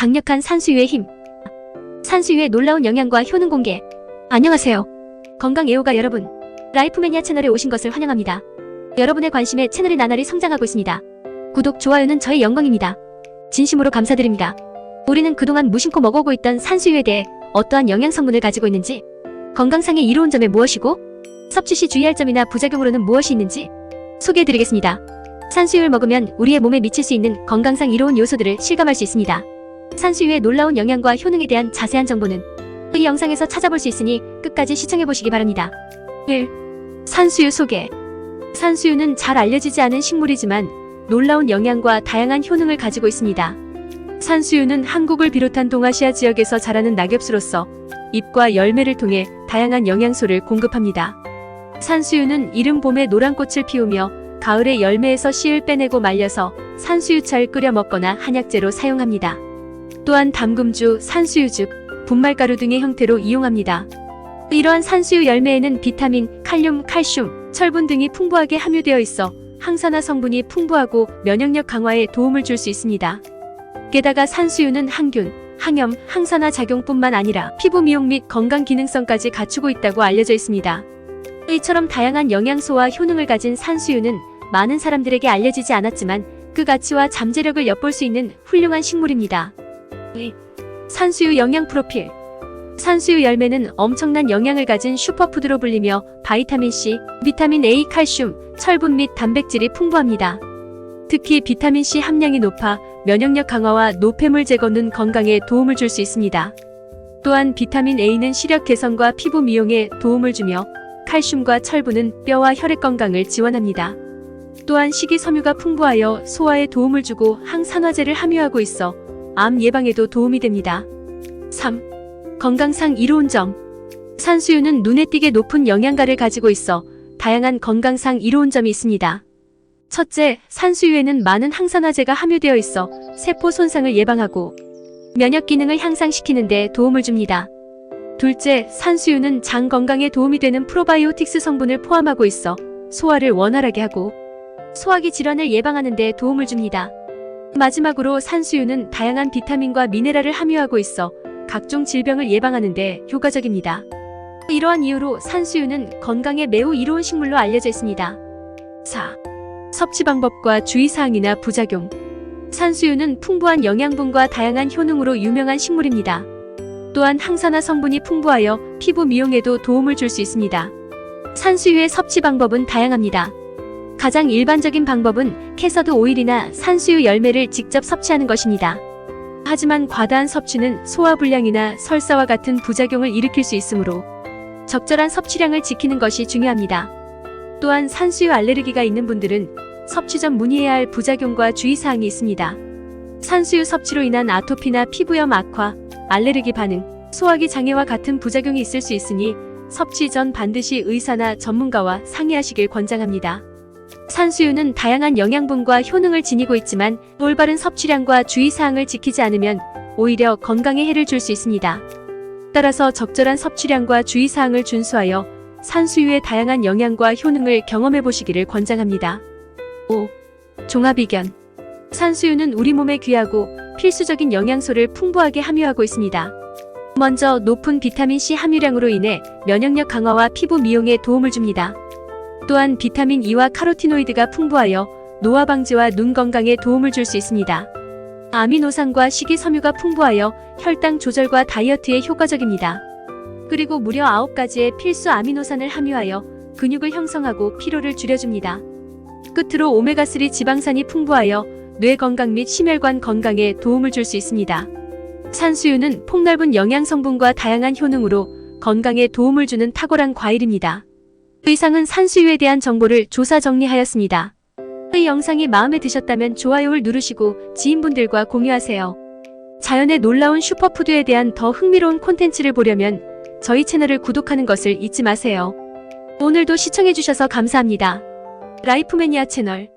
강력한 산수유의 힘. 산수유의 놀라운 영양과 효능 공개. 안녕하세요. 건강 애호가 여러분. 라이프매니아 채널에 오신 것을 환영합니다. 여러분의 관심에 채널이 나날이 성장하고 있습니다. 구독, 좋아요는 저의 영광입니다. 진심으로 감사드립니다. 우리는 그동안 무심코 먹어오고 있던 산수유에 대해 어떠한 영양 성분을 가지고 있는지, 건강상의 이로운 점이 무엇이고, 섭취 시 주의할 점이나 부작용으로는 무엇이 있는지 소개해드리겠습니다. 산수유를 먹으면 우리의 몸에 미칠 수 있는 건강상 이로운 요소들을 실감할 수 있습니다. 산수유의 놀라운 영양과 효능에 대한 자세한 정보는 이 영상에서 찾아볼 수 있으니 끝까지 시청해보시기 바랍니다. 1. 산수유 소개 산수유는 잘 알려지지 않은 식물이지만 놀라운 영양과 다양한 효능을 가지고 있습니다. 산수유는 한국을 비롯한 동아시아 지역에서 자라는 낙엽수로서 잎과 열매를 통해 다양한 영양소를 공급합니다. 산수유는 이른 봄에 노란 꽃을 피우며 가을에 열매에서 씨를 빼내고 말려서 산수유차를 끓여 먹거나 한약재로 사용합니다. 또한 담금주, 산수유즙, 분말가루 등의 형태로 이용합니다. 이러한 산수유 열매에는 비타민, 칼륨, 칼슘, 철분 등이 풍부하게 함유되어 있어 항산화 성분이 풍부하고 면역력 강화에 도움을 줄 수 있습니다. 게다가 산수유는 항균, 항염, 항산화 작용뿐만 아니라 피부 미용 및 건강 기능성까지 갖추고 있다고 알려져 있습니다. 이처럼 다양한 영양소와 효능을 가진 산수유는 많은 사람들에게 알려지지 않았지만 그 가치와 잠재력을 엿볼 수 있는 훌륭한 식물입니다. 이 산수유 영양 프로필 산수유 열매는 엄청난 영양을 가진 슈퍼푸드로 불리며 바이타민C, 비타민 A, 칼슘, 철분 및 단백질이 풍부합니다. 특히 비타민C 함량이 높아 면역력 강화와 노폐물 제거는 건강에 도움을 줄 수 있습니다. 또한 비타민 A는 시력 개선과 피부 미용에 도움을 주며 칼슘과 철분은 뼈와 혈액 건강을 지원합니다. 또한 식이섬유가 풍부하여 소화에 도움을 주고 항산화제를 함유하고 있어 암 예방에도 도움이 됩니다. 3. 건강상 이로운 점. 산수유는 눈에 띄게 높은 영양가를 가지고 있어 다양한 건강상 이로운 점이 있습니다. 첫째, 산수유에는 많은 항산화제가 함유되어 있어 세포 손상을 예방하고 면역 기능을 향상시키는 데 도움을 줍니다. 둘째, 산수유는 장 건강에 도움이 되는 프로바이오틱스 성분을 포함하고 있어 소화를 원활하게 하고 소화기 질환을 예방하는 데 도움을 줍니다. 마지막으로 산수유는 다양한 비타민과 미네랄을 함유하고 있어 각종 질병을 예방하는 데 효과적입니다. 이러한 이유로 산수유는 건강에 매우 이로운 식물로 알려져 있습니다. 4. 섭취 방법과 주의사항이나 부작용. 산수유는 풍부한 영양분과 다양한 효능으로 유명한 식물입니다. 또한 항산화 성분이 풍부하여 피부 미용에도 도움을 줄 수 있습니다. 산수유의 섭취 방법은 다양합니다. 가장 일반적인 방법은 캐서드 오일이나 산수유 열매를 직접 섭취하는 것입니다. 하지만 과다한 섭취는 소화불량이나 설사와 같은 부작용을 일으킬 수 있으므로 적절한 섭취량을 지키는 것이 중요합니다. 또한 산수유 알레르기가 있는 분들은 섭취 전 문의해야 할 부작용과 주의사항이 있습니다. 산수유 섭취로 인한 아토피나 피부염 악화, 알레르기 반응, 소화기 장애와 같은 부작용이 있을 수 있으니 섭취 전 반드시 의사나 전문가와 상의하시길 권장합니다. 산수유는 다양한 영양분과 효능을 지니고 있지만 올바른 섭취량과 주의사항을 지키지 않으면 오히려 건강에 해를 줄 수 있습니다. 따라서 적절한 섭취량과 주의사항을 준수하여 산수유의 다양한 영양과 효능을 경험해 보시기를 권장합니다. 5. 종합의견 산수유는 우리 몸에 귀하고 필수적인 영양소를 풍부하게 함유하고 있습니다. 먼저 높은 비타민C 함유량으로 인해 면역력 강화와 피부 미용에 도움을 줍니다. 또한 비타민 E와 카로티노이드가 풍부하여 노화 방지와 눈 건강에 도움을 줄 수 있습니다. 아미노산과 식이섬유가 풍부하여 혈당 조절과 다이어트에 효과적입니다. 그리고 무려 9가지의 필수 아미노산을 함유하여 근육을 형성하고 피로를 줄여줍니다. 끝으로 오메가3 지방산이 풍부하여 뇌 건강 및 심혈관 건강에 도움을 줄 수 있습니다. 산수유는 폭넓은 영양 성분과 다양한 효능으로 건강에 도움을 주는 탁월한 과일입니다. 이상은 산수유에 대한 정보를 조사 정리하였습니다. 이 영상이 마음에 드셨다면 좋아요를 누르시고 지인분들과 공유하세요. 자연의 놀라운 슈퍼푸드에 대한 더 흥미로운 콘텐츠를 보려면 저희 채널을 구독하는 것을 잊지 마세요. 오늘도 시청해주셔서 감사합니다. 라이프매니아 채널